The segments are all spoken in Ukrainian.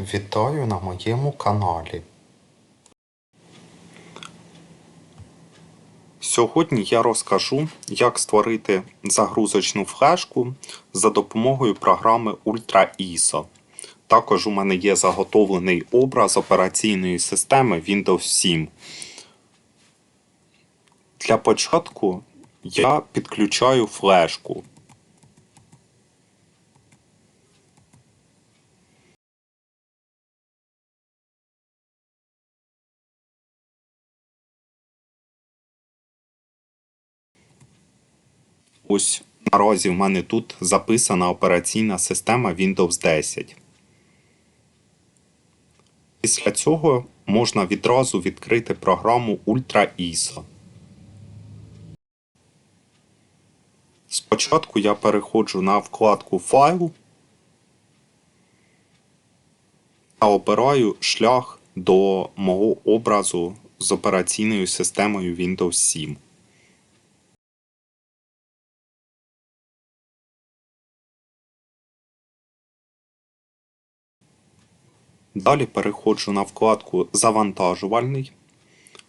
Вітаю на моєму каналі. Сьогодні я розкажу, як створити загрузочну флешку за допомогою програми Ultra ISO. Також у мене є заготовлений образ операційної системи Windows 7. Для початку я підключаю флешку. Ось наразі в мене тут записана операційна система Windows 10. Після цього можна відразу відкрити програму Ultra ISO. Спочатку я переходжу на вкладку Файл та обираю шлях до мого образу з операційною системою Windows 7. Далі переходжу на вкладку Завантажувальний.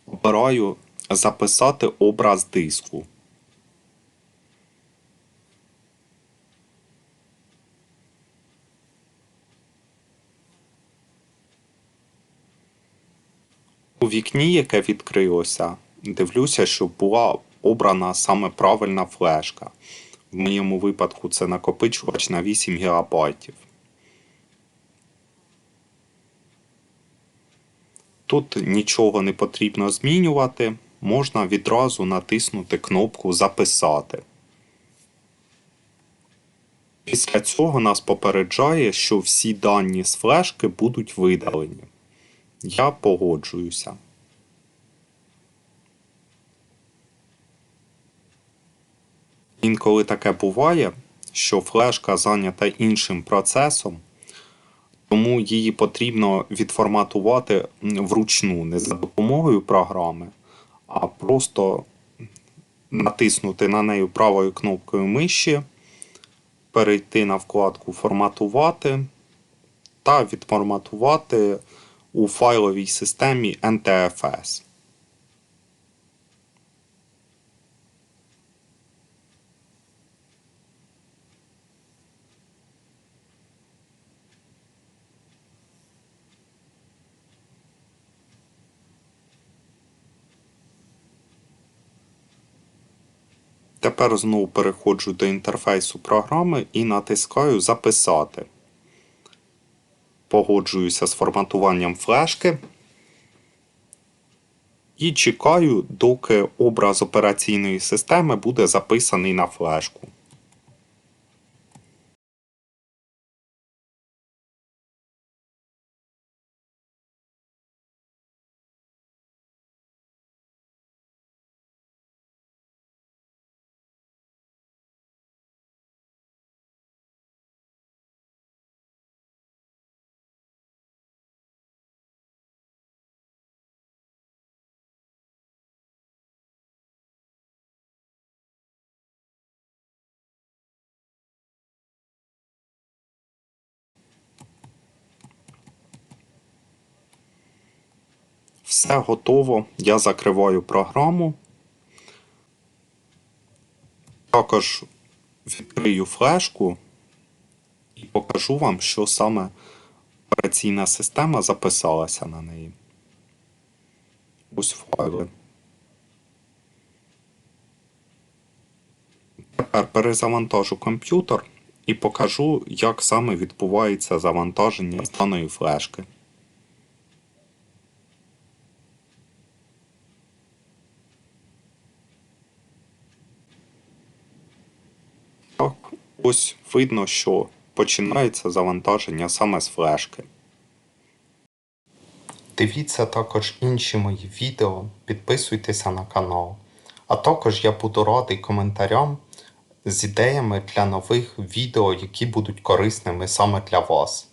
Обираю Записати образ диску. У вікні, яке відкрилося, дивлюся, щоб була обрана саме правильна флешка. В моєму випадку це накопичувач на 8 ГБ. Тут нічого не потрібно змінювати, можна відразу натиснути кнопку Записати. Після цього нас попереджає, що всі дані з флешки будуть видалені. Я погоджуюся. Інколи таке буває, що флешка зайнята іншим процесом, тому її потрібно відформатувати вручну, не за допомогою програми, а просто натиснути на неї правою кнопкою миші, перейти на вкладку Форматувати та відформатувати у файловій системі NTFS. Тепер знову переходжу до інтерфейсу програми і натискаю Записати. Погоджуюся з форматуванням флешки. І чекаю, доки образ операційної системи буде записаний на флешку. Все готово. Я закриваю програму. Також відкрию флешку і покажу вам, що саме операційна система записалася на неї. Ось файли. Тепер перезавантажу комп'ютер і покажу, як саме відбувається завантаження з даної флешки. Ось видно, що починається завантаження саме з флешки. Дивіться також інші мої відео, підписуйтеся на канал. А також я буду радий коментарям з ідеями для нових відео, які будуть корисними саме для вас.